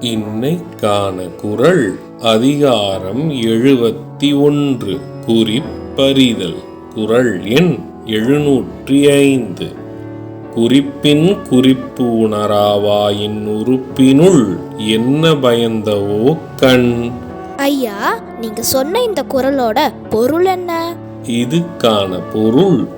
இன்னைக்கான குரல் அதிகாரம் எழுபத்தி ஒன்று குறிப்பறிதல். குரல் எண் எழுநூற்றி ஐந்து. குறிப்பின் குறிப்பு உணராவாயின் உறுப்பினுள் என்ன பயந்தவோ கண். ஐயா நீங்க சொன்ன இந்த குரலோட பொருள் என்ன? இதுக்கான பொருள்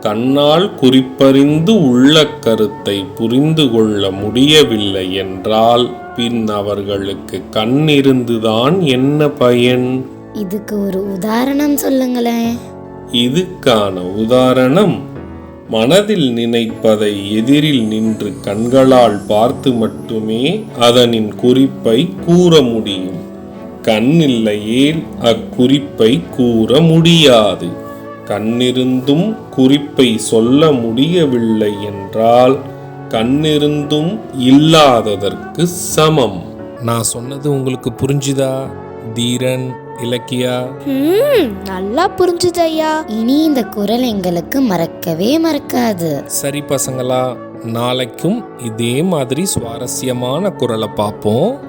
கண்ணால் குறிப்பறிந்து உள்ள கருத்தை புரிந்து கொள்ள முடியவில்லை என்றால் பின் அவர்களுக்கு கண் இருந்துதான் என்ன பயன்? இதுக்கு ஒரு உதாரணம் சொல்லுங்களேன். இதுக்கான உதாரணம் மனதில் நினைப்பதை எதிரில் நின்று கண்களால் பார்த்து மட்டுமே அதனின் குறிப்பை கூற முடியும். கண்ணில்லையேல் அக்குறிப்பை கூற முடியாது. கண்ணிருந்தும் குறிப்பை சொல்ல முடியவில்லை என்றால் கண்ணிருந்தும் இல்லாததற்கு சமம். நான் சொன்னது உங்களுக்கு புரிஞ்சுதா தீரன் இலக்கியா? நல்லா புரிஞ்சுது ஐயா இனி இந்த குரல் எங்களுக்கு மறக்கவே மறக்காது. சரி பசங்களா நாளைக்கும் இதே மாதிரி சுவாரஸ்யமான குரலை பார்ப்போம்.